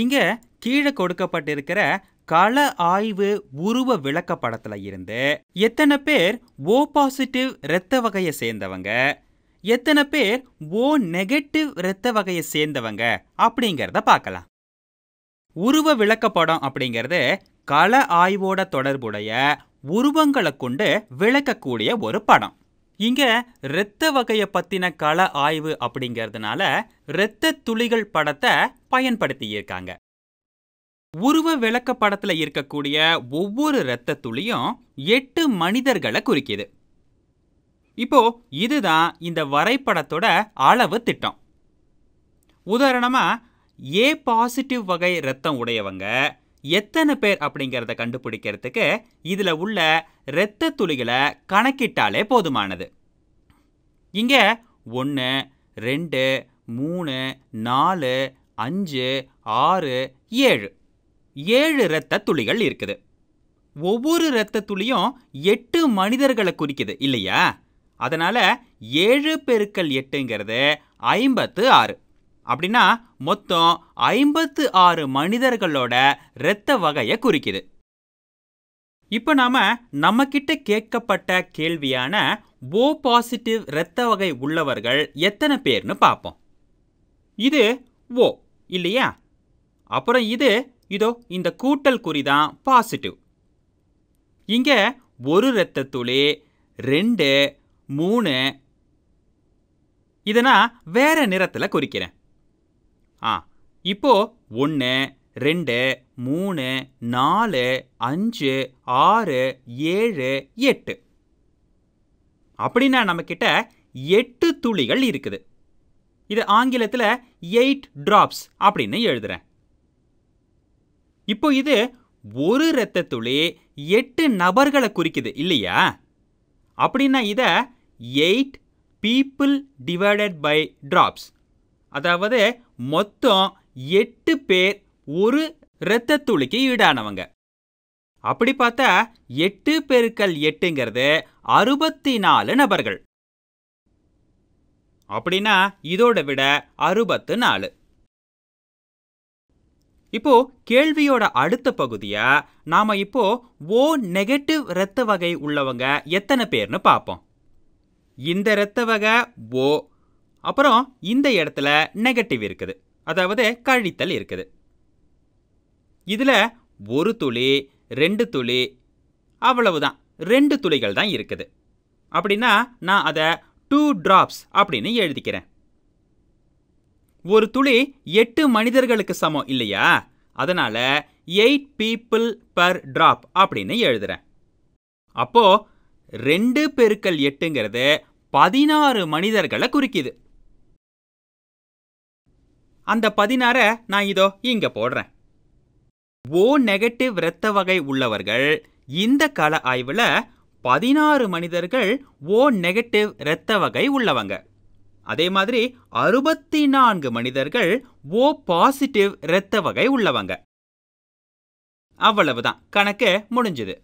இங்க கீழே கொடுக்கப்பட்டிருக்கிற கள ஆய்வு உருவ விளக்கப்படத்தில் இருந்து எத்தனை பேர் ஓ பாசிட்டிவ் இரத்த வகையை சேர்ந்தவங்க? எத்தனை பேர் ஓ நெகட்டிவ் இரத்த வகையை சேர்ந்தவங்க? அப்படிங்கிறத பார்க்கலாம். உருவ விளக்கப்படம் அப்படிங்கிறது கள ஆய்வோட தொடர்புடைய உருவங்களை கொண்டு விளக்கக்கூடிய ஒரு படம். இங்கே இரத்த வகையை பற்றின கள ஆய்வு அப்படிங்கிறதுனால இரத்த துளிகள் படத்தை பயன்படுத்தியிருக்காங்க. உருவ விளக்க படத்தில் இருக்கக்கூடிய ஒவ்வொரு இரத்த துளியும் எட்டு மனிதர்களை குறிக்கிது. இப்போ இதுதான் இந்த வரைபடத்தோட அளவு திட்டம். உதாரணமாக ஏ பாசிட்டிவ் வகை இரத்தம் உடையவங்க எத்தனை பேர் அப்படிங்கிறத கண்டுபிடிக்கிறதுக்கு இதில் உள்ள இரத்த துளிகளை கணக்கிட்டாலே போதுமானது. இங்கே ஒன்று ரெண்டு மூணு நாலு அஞ்சு ஆறு ஏழு. ஏழு இரத்த துளிகள் இருக்குது. ஒவ்வொரு இரத்த துளியும் எட்டு மனிதர்களை குறிக்குது இல்லையா? அதனால் ஏழு பெருக்கல் எட்டுங்கிறது ஐம்பத்து ஆறு. அப்படின்னா மொத்தம் ஐம்பத்து ஆறு மனிதர்களோட இரத்த வகையை குறிக்குது. இப்போ நாம நம்ம கிட்ட கேட்கப்பட்ட கேள்வியான ஓ பாசிட்டிவ் இரத்த வகை உள்ளவர்கள் எத்தனை பேர்னு பார்ப்போம் இது ஓ இல்லையா? அப்புறம் இது இதோ இந்த கூட்டல் குறி தான் பாசிட்டிவ். இங்க ஒரு இரத்த துளி ரெண்டு மூணு இதை நான் வேற நிறத்தில் குறிக்கிறேன். ஆ இப்போ ஒன்று ரெண்டு மூணு நாலு அஞ்சு ஆறு ஏழு எட்டு. அப்படின்னா நம்மக்கிட்ட எட்டு துளிகள் இருக்குது. இது ஆங்கிலத்தில் எயிட் ட்ராப்ஸ் அப்படின்னு எழுதுறேன். இப்போ இது ஒரு இரத்த துளி எட்டு நபர்களை குறிக்குது இல்லையா? அப்படின்னா இதை eight people divided by drops அதாவது மொத்தம் எட்டு பேர் ஒரு இரத்த துளிக்கு ஈடானவங்க. அப்படி பார்த்தா எட்டு பெருக்கல் எட்டுங்கிறது அறுபத்தி நாலு நபர்கள். அப்படின்னா இதோட விட அறுபத்து நாலு இப்போ கேள்வியோட அடுத்த பகுதியா நாம இப்போ ஓ நெகட்டிவ் இரத்த வகை உள்ளவங்க எத்தனை பேர்னு பார்ப்போம். இந்த இரத்த வகை ஓ அப்புறம் இந்த இடத்துல நெகட்டிவ் இருக்குது. அதாவது கழித்தல் இருக்குது. இதில் ஒரு துளி ரெண்டு துளி அவ்வளவுதான். ரெண்டு துளிகள் தான் இருக்குது. அப்படின்னா நான் அதை டூ டிராப்ஸ் அப்படின்னு எழுதிக்கிறேன். ஒரு துளி எட்டு மனிதர்களுக்கு சமம் இல்லையா? அதனால எயிட் பீப்புள் பர் டிராப் அப்படின்னு எழுதுறேன். அப்போ ரெண்டு பெருக்கல் எட்டுங்கிறது பதினாறு மனிதர்களை குறிக்குது. அந்த பதினாறை நான் இதோ இங்க போடுறேன். ஓ நெகட்டிவ் இரத்த வகை உள்ளவர்கள் இந்த கள ஆய்வில் பதினாறு மனிதர்கள் ஓ நெகட்டிவ் இரத்த வகை உள்ளவங்க. அதே மாதிரி அறுபத்தி நான்கு மனிதர்கள் ஓ பாசிட்டிவ் இரத்த வகை உள்ளவங்க. அவ்வளவுதான். கணக்கு முடிஞ்சுது.